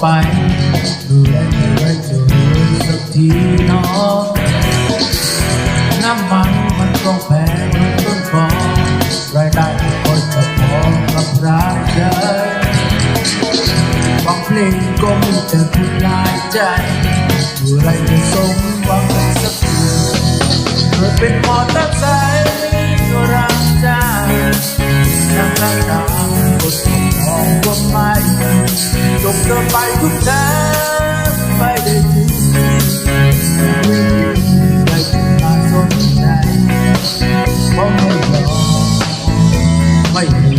ไปดูแลไม่ไว้จะรู้สักทีเนาะน้ำมันมันก็แพงมันต้นคอรายได้ไม่ค่อยจะพอกับรายจ่ายบางเพลงก็มีแต่พูดลายใจเมื่ไรจะสมหวังสักทีเกิดเป็นมอเตอร์ไซค์ ไปทุกน้ำไปได้ถึงไม่มีใครจะมาสนใจเพราะไม่ยอไม่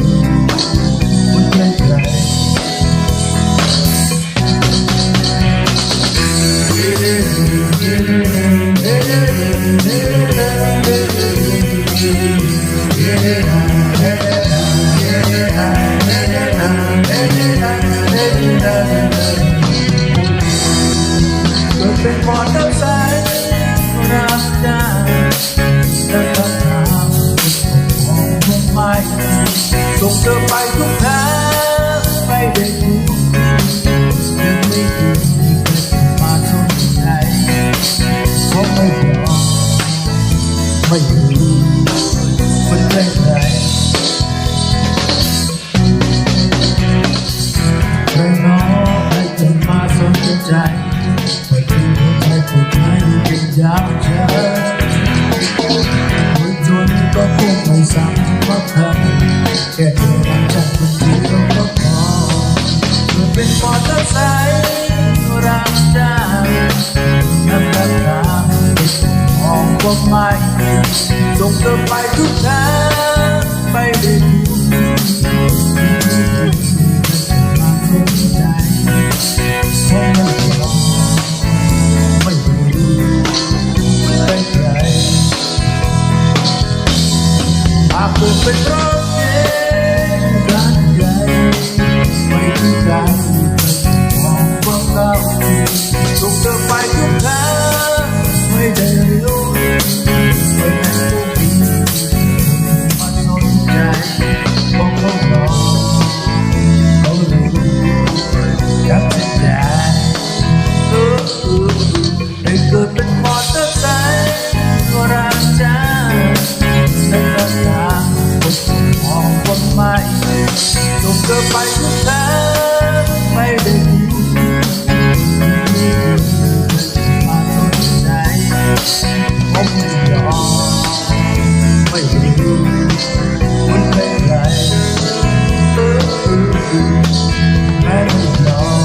กิดเป็นมอเตอร์ไซค์รักจ้และคำถามของผมไม่ส่งเธอไปทุกทางไปได้ทุกยังไม่ถึงมาสนใจเพราะไม่ยอมไม่รู้มันได้ไงใคร ใจไม่ถึงหัวใจผู้ชายเป็นยาวเชิญคนจนก็คงไม่สำคัญแค่เธอรักฉันคนเดียวก็พอเมื่อเป็นมอเตอร์ไซค์รักจ้างน้ำตาตามมองว่าไม่ส่งเธอไปทุกทางไปได้ดีมา ห ผมไม่ยอมไม่รู้มันเป็นไรแม้ไม่ยอม